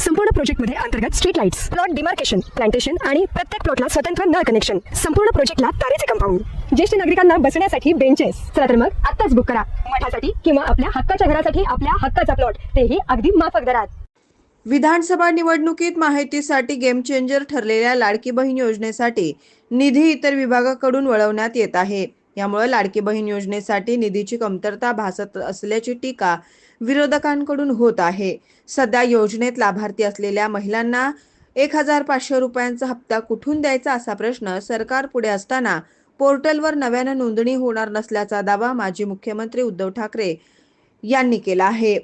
संपूर्ण प्रोजेक्टमध्ये अंतर्गत street lights plot demarcation plantation आणि प्रत्येक प्लॉटला स्वतंत्र नळ कनेक्शन संपूर्ण प्रोजेक्टला तारेचे कंपाऊंड ज्येष्ठ नागरिकांना बसण्यासाठी बेंचेस चला तर मग आत्ताच बुक करा. मठासाठी किंवा आपल्या हक्काच्या घरासाठी आपल्या हक्काचा प्लॉट तेही अगदी माफक दरात. विधानसभा निवडणुकीत माहितीसाठी गेम चेंजर ठरलेल्या लाडकी बहीण योजनेसाठी निधी इतर विभागाकडून वळवण्यात येत आहे. यामुळे लाडकी बहीण योजनेसाठी निधीची कमतरता भासत असल्याची टीका विरोधकांकडून होत आहे. सध्या योजनेत लाभार्थी असलेल्या महिलांना एक हजार पाचशे रुपयांचा हप्ता कुठून द्यायचा असा प्रश्न सरकार पुढे असताना पोर्टलवर नव्यानं नोंदणी होणार नसल्याचा दावा माजी मुख्यमंत्री उद्धव ठाकरे यांनी केला आहे.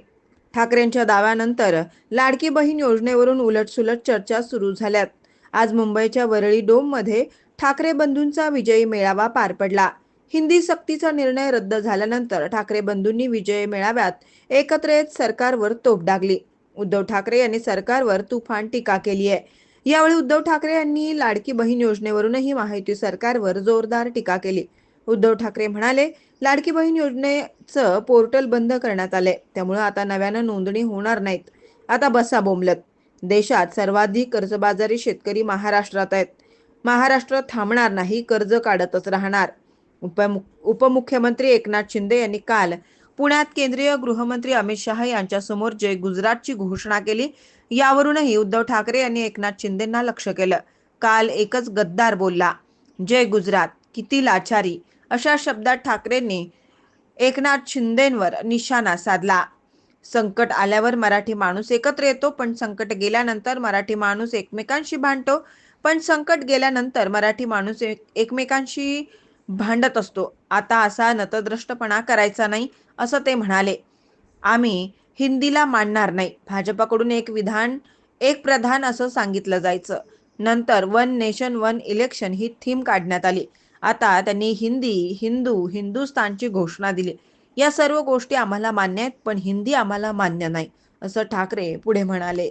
ठाकरेंच्या दाव्यानंतर लाडकी बहीण योजनेवरून उलटसुलट चर्चा सुरू झाल्यात. आज मुंबईच्या वरळी डोममध्ये ठाकरे बंधूंचा विजयी मेळावा पार पडला. हिंदी सक्तीचा निर्णय रद्द झाल्यानंतर ठाकरे बंधूंनी विजय मेळाव्यात एकत्र येत सरकारवर तोफ डागली. उद्धव ठाकरे यांनी सरकारवर तुफान टीका केली आहे. यावेळी उद्धव ठाकरे यांनी लाडकी बहीण योजनेवरूनही माहिती सरकारवर जोरदार टीका केली. उद्धव ठाकरे म्हणाले लाडकी बहीण योजनेचं पोर्टल बंद करण्यात आले. त्यामुळे आता नव्यानं नोंदणी होणार नाहीत. आता बसा बोंबलत. देशात सर्वाधिक कर्जबाजारी शेतकरी महाराष्ट्रात आहेत. महाराष्ट्र थांबणार नाही कर्ज काढतच राहणार. उपमुख्यमंत्री एकनाथ शिंदे यांनी काल पुण्यात केंद्रीय गृहमंत्री अमित शहा यांच्यासमोर जय गुजरातची घोषणा केली यावरूनही उद्धव ठाकरे यांनी एकनाथ शिंदेंना लक्ष केलं. काल एकच गद्दार बोलला जय गुजरात किती लाचारी अशा शब्दात ठाकरेंनी एकनाथ शिंदेंवर निशाणा साधला. संकट आल्यावर मराठी माणूस एकत्र येतो पण संकट गेल्यानंतर मराठी माणूस एकमेकांशी भांडतो पण संकट गेल्यानंतर मराठी माणूस एक- एकमेकांशी भांडत असतो. आता असा नतद्रष्टपणा करायचा नाही असं ते म्हणाले. आम्ही हिंदीला मानणार नाही. भाजपाकडून एक विधान एक प्रधान असं सांगितलं जायचं. नंतर वन नेशन वन इलेक्शन ही थीम काढण्यात आली. आता त्यांनी हिंदी हिंदू हिंदुस्तानची घोषणा दिली. या सर्व गोष्टी आम्हाला मान्य आहेत पण हिंदी आम्हाला मान्य नाही असं ठाकरे पुढे म्हणाले.